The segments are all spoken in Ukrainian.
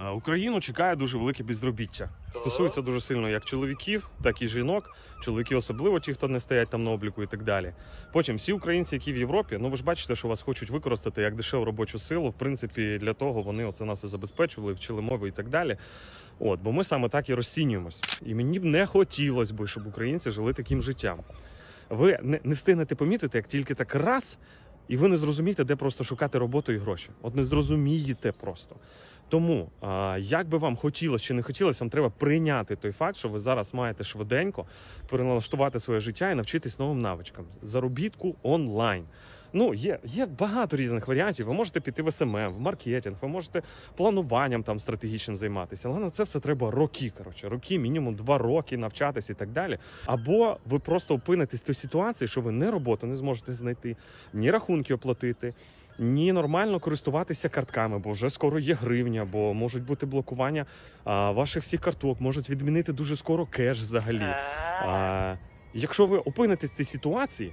Е, Україну чекає дуже велике безробіття. Стосується дуже сильно як чоловіків, так і жінок. Чоловіки особливо ті, хто не стоять там на обліку і так далі. Потім всі українці, які в Європі, ну ви ж бачите, що вас хочуть використати як дешеву робочу силу. В принципі, для того вони оце нас і забезпечували, вчили мови і так далі. От, бо ми саме так і розцінюємось. І мені б не хотілося б, щоб українці жили таким життям. Ви не, не встигнете помітити, як тільки так раз, і ви не зрозумієте, де просто шукати роботу і гроші. От не зрозумієте просто. Тому, як би вам хотілося чи не хотілося, вам треба прийняти той факт, що ви зараз маєте швиденько переналаштувати своє життя і навчитись новим навичкам. Заробітку онлайн. Ну, є, є багато різних варіантів. Ви можете піти в СММ, в маркетинг, ви можете плануванням там стратегічним займатися. Але на це все треба роки. Коротше, роки, мінімум два роки навчатися і так далі. Або ви просто опинитесь в той ситуації, що ви ні роботу не зможете знайти, ні рахунки оплатити. Ні, нормально користуватися картками, бо вже скоро є гривня, бо можуть бути блокування а, ваших всіх карток, можуть відмінити дуже скоро кеш взагалі. А, якщо ви опинитесь в цій ситуації,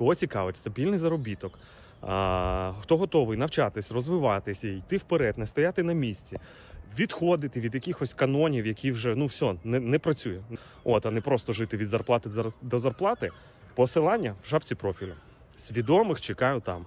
кого цікавить стабільний заробіток, а, хто готовий навчатись, розвиватися, йти вперед, не стояти на місці. Відходити від якихось канонів, які вже ну все не, не працює. От, а не просто жити від зарплати зар- до зарплати. Посилання в шапці профілю. Свідомих чекаю там.